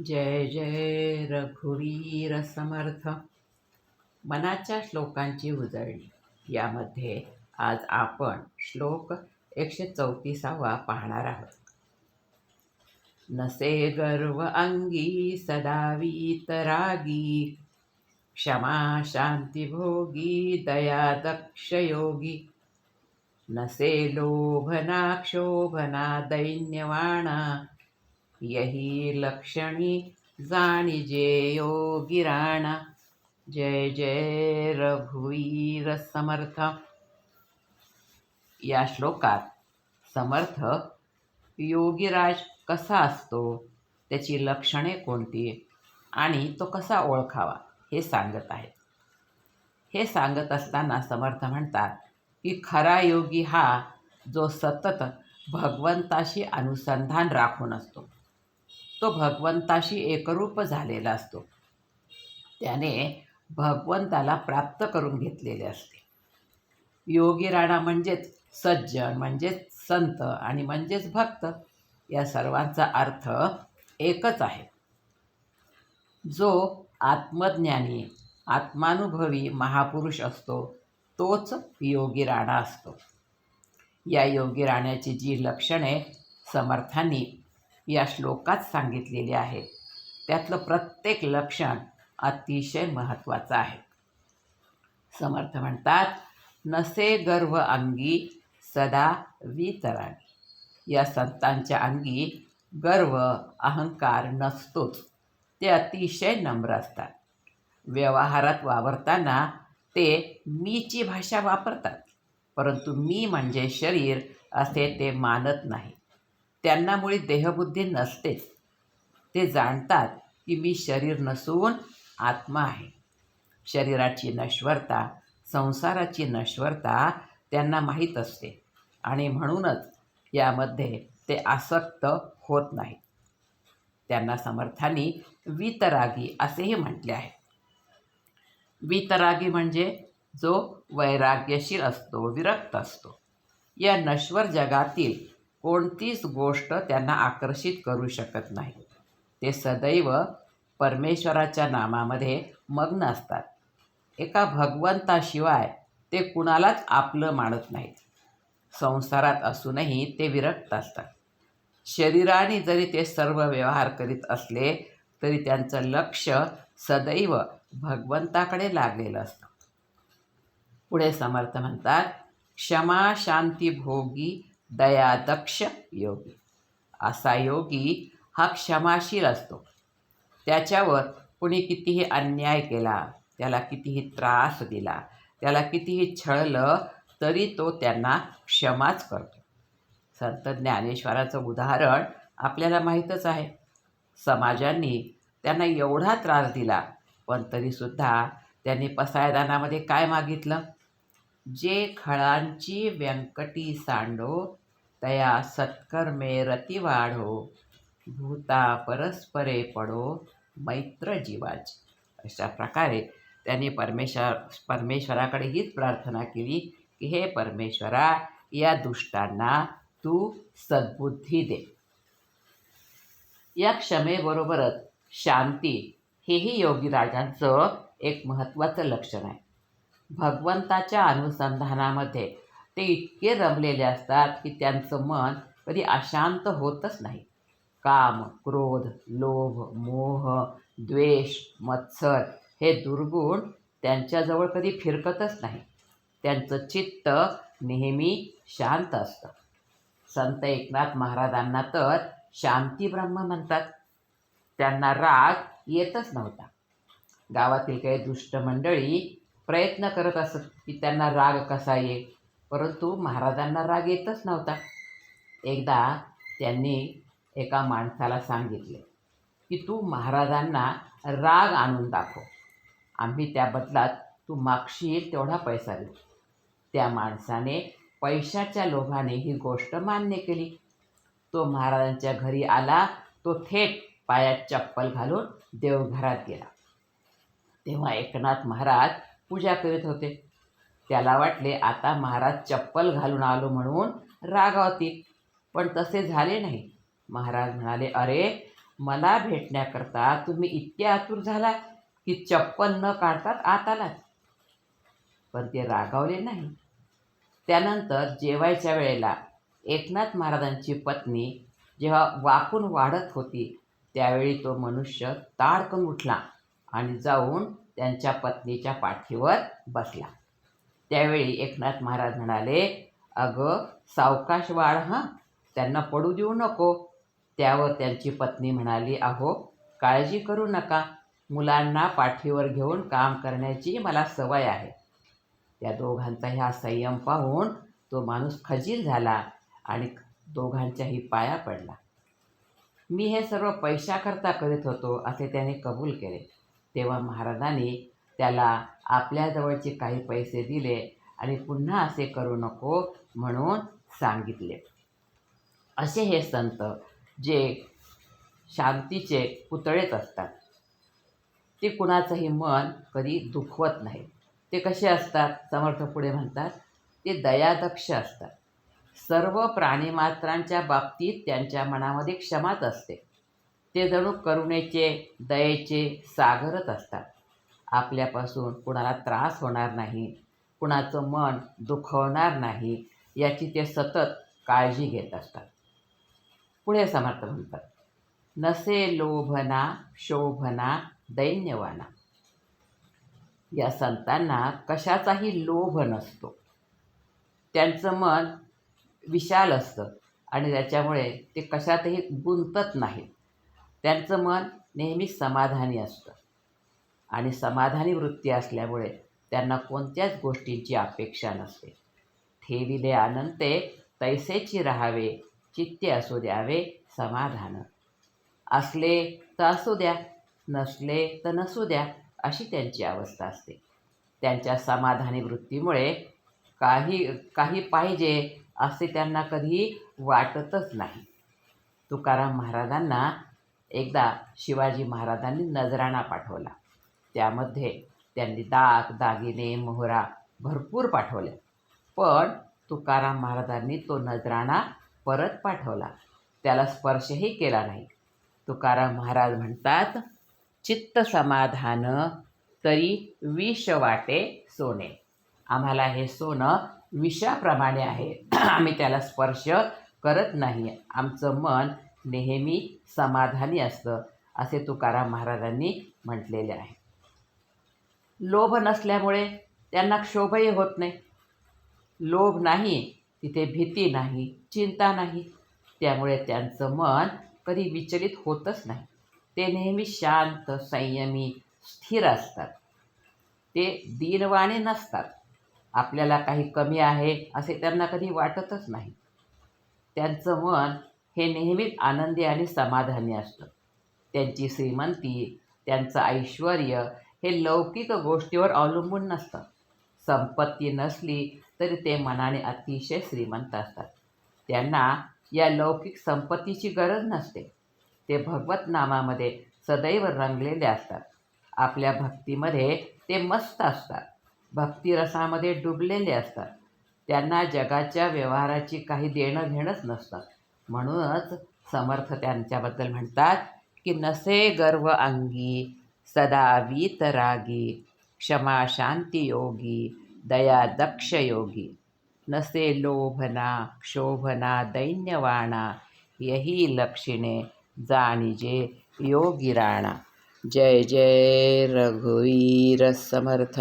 जय जय रघुवीर समर्थ मनाच्या श्लोकांची उजळणी. यामध्ये आज आपण श्लोक एकशे चौतीसावा पाहणार आहोत. नसे गर्व अंगी सदावीत रागी. क्षमा शांती भोगी दया दक्ष योगी. नसे लोभना क्षोभना दैन्यवाणा. यही लक्षणी जाणिजे योगी राणा। जय जय रघुवीर समर्थ। या श्लोकात समर्थ योगीराज कसा असतो? त्याची लक्षणे कोणती? आणि तो कसा ओळखावा? हे सांगत आहेत। हे सांगत असताना समर्थ म्हणतात की खरा योगी हा जो सतत भगवंताशी अनुसंधान राखून असतो। तो भगवंताशी एकरूप झालेला असतो. त्याने भगवंताला प्राप्त करून घेतलेले असते. योगी राणा म्हणजेच सज्जन म्हणजेच संत आणि म्हणजेच भक्त या सर्वांचा अर्थ एकच आहे. जो आत्मज्ञानी आत्मानुभवी महापुरुष असतो तोच योगी राणा असतो. या योगी राण्याची जी लक्षणे समर्थांनी या श्लोकात सांगितलेले आहेत त्यातलं प्रत्येक लक्षण अतिशय महत्त्वाचं आहे. समर्थ म्हणतात नसे गर्व अंगी सदा वितरागी. या संतांच्या अंगी गर्व अहंकार नसतोच. ते अतिशय नम्र असतात. व्यवहारात वावरताना ते मीची भाषा वापरतात. परंतु मी म्हणजे शरीर असे ते मानत नाही त्यांना मुळी देहबुद्धी नसतेच ते जाणतात की मी शरीर नसून आत्मा आहे. शरीराची नश्वरता संसाराची नश्वरता त्यांना माहीत असते आणि म्हणूनच यामध्ये ते आसक्त होत नाही त्यांना समर्थांनी वितरागी असेही म्हटले आहे. वितरागी म्हणजे जो वैराग्यशील असतो विरक्त असतो. या नश्वर जगातील कोणतीच गोष्ट त्यांना आकर्षित करू शकत नाही. ते सदैव परमेश्वराच्या नामामध्ये मग्न असतात. एका भगवंताशिवाय ते कुणालाच आपलं मानत नाहीत. संसारात असूनही ते विरक्त असतात. शरीराने जरी ते सर्व व्यवहार करीत असले तरी त्यांचं लक्ष सदैव भगवंताकडे लागलेलं असतं. पुढे समर्थ म्हणतात क्षमा शांती भोगी दयादक्ष योगी. असा योगी हा क्षमाशील असतो. त्याच्यावर कुणी कितीही अन्याय केला त्याला कितीही त्रास दिला त्याला कितीही छळलं तरी तो त्यांना क्षमाच करतो. संत ज्ञानेश्वराचं उदाहरण आपल्याला माहीतच आहे. समाजांनी त्यांना एवढा त्रास दिला पण तरीसुद्धा त्यांनी पसायदानामध्ये काय मागितलं? जे खळांची व्यंकटी सांडो तया सत्कर्मे रती वाढो भूता परस्परे पडो मैत्र जीवाच. अशा प्रकारे त्यांनी परमेश्वर परमेश्वराकडे हीच प्रार्थना केली की हे परमेश्वरा या दुष्टांना तू सद्बुद्धी दे. या क्षमेबरोबरच शांती हेही योगीराजांचं एक महत्त्वाचं लक्षण आहे. भगवंताच्या अनुसंधानामध्ये ते इतके रमलेले असतात की त्यांचं मन कधी अशांत होतच नाही. काम क्रोध लोभ मोह द्वेष मत्सर हे दुर्गुण त्यांच्याजवळ कधी फिरकतच नाही. त्यांचं चित्त नेहमी शांत असतं. संत एकनाथ महाराजांना तर शांती ब्रह्म म्हणतात. त्यांना राग येतच नव्हता. गावातील काही दुष्ट मंडळी प्रयत्न करत असत की त्यांना राग कसा येईल? परंतु महाराजांना राग येतच नव्हता. एकदा त्यांनी एका माणसाला सांगितले की तू महाराजांना राग आणून दाखव. आम्ही त्या बदलात तू मागशील तेवढा पैसा देऊ. त्या माणसाने पैशाच्या लोभाने ही गोष्ट मान्य केली. तो महाराजांच्या घरी आला तो थेट पायात चप्पल घालून देवघरात गेला. तेव्हा एकनाथ महाराज पूजा करीत होते. त्याला वाटले आता महाराज चप्पल घालून आलो म्हणून रागावतील. पण तसे झाले नाही. महाराज म्हणाले अरे मला भेटण्याकरता तुम्ही इतके आतुर झाला की चप्पल न काढतात आत आलात पण ते रागावले नाही. त्यानंतर जेवायच्या वेळेला एकनाथ महाराजांची पत्नी जेव्हा वाकून वाढत होती त्यावेळी तो मनुष्य ताडकन उठला आणि जाऊन त्यांच्या पत्नीच्या पाठीवर बसला. त्यावेळी एकनाथ महाराज म्हणाले अगं सावकाश वाढ हां? त्यांना पडू देऊ नको. त्यावर त्यांची पत्नी म्हणाली अहो काळजी करू नका. मुलांना पाठीवर घेऊन काम करण्याची मला सवय आहे. त्या दोघांचा ह्या संयम पाहून तो माणूस खजील झाला आणि दोघांच्याही पाया पडला. मी हे सर्व पैशाकरता करीत होतो असे त्याने कबूल केले. तेव्हा महाराजांनी त्याला आपल्याजवळचे काही पैसे दिले आणि पुन्हा असे करू नको म्हणून सांगितले. असे हे संत जे शांतीचे पुतळेच असतात. ते कुणाचंही मन कधी दुखवत नाही. ते कसे असतात? समर्थ पुढे म्हणतात ते दयादक्ष असतात. सर्व प्राणीमात्रांच्या बाबतीत त्यांच्या मनामध्ये क्षमाच असते. ते जणू करुणेचे दयेचे सागरच असतात. आपल्यापासून कुणाला त्रास होणार नाही कुणाचं मन दुखवणार नाही याची ते सतत काळजी घेत असतात. पुढे समर्थ म्हणतात. नसे लोभना शोभना दैन्यवाना. या संतांना कशाचाही लोभ नसतो. त्यांचं मन विशाल असतं आणि त्याच्यामुळे ते कशातही गुंतत नाहीत. त्यांचं मन नेहमी समाधानी असतं. आणि समाधानी वृत्ती असल्यामुळे त्यांना कोणत्याच गोष्टींची अपेक्षा नसते. ठेविले आनंते तैसेची राहावे चित्ते असू द्यावे समाधान. असले तर असू द्या नसले तर नसू द्या अशी त्यांची अवस्था असते. त्यांच्या समाधानी वृत्तीमुळे काही काही पाहिजे असे त्यांना कधी वाटतच नाही. तुकाराम महाराजांना एकदा शिवाजी महाराजांनी नजराणा पाठवला. त्यामध्ये त्यांनी दाग दागिने मोहरा भरपूर पाठवले पण तुकाराम महाराजांनी तो नजराणा परत पाठवला. त्याला स्पर्शही केला नाही. तुकाराम महाराज म्हणतात चित्त समाधान तरी विष वाटे सोने. आम्हाला हे सोनं विषाप्रमाणे आहे. आम्ही त्याला स्पर्श करत नाही. आमचं मन नेहमी समाधानी असतं असे तुकाराम महाराजांनी म्हटलेले आहे. लोभ नसल्यामुळे त्यांना क्षोभही होत नाही. लोभ नाही तिथे भीती नाही चिंता नाही. त्यामुळे त्यांचं मन कधी विचलित होतच नाही. ते नेहमी शांत संयमी स्थिर असतात. ते दीनवाणे नसतात. आपल्याला काही कमी आहे असे त्यांना कधी वाटतच नाही. त्यांचं मन हे नेहमीच आनंदी आणि समाधानी असतं. त्यांची श्रीमंती त्यांचं ऐश्वर हे लौकिक गोष्टीवर अवलंबून नसतं. संपत्ती नसली तरी ते मनाने अतिशय श्रीमंत असतात. त्यांना या लौकिक संपत्तीची गरज नसते. ते भगवत नामामध्ये सदैव रंगलेले असतात. आपल्या भक्तीमध्ये ते मस्त असतात. भक्तिरसामध्ये डुबलेले असतात. त्यांना जगाच्या व्यवहाराची काही देणं घेणंच नसतं. म्हणूनच समर्थ त्यांच्याबद्दल म्हणतात की नसे गर्व अंगी सदा वीतरागी क्षमा शांतियोगी दया दक्ष योगी। नसे लोभना क्षोभना दैन्यवाणा यही लक्षिणे जाणिजे योगी राणा जय जय रघुवीर समर्थ।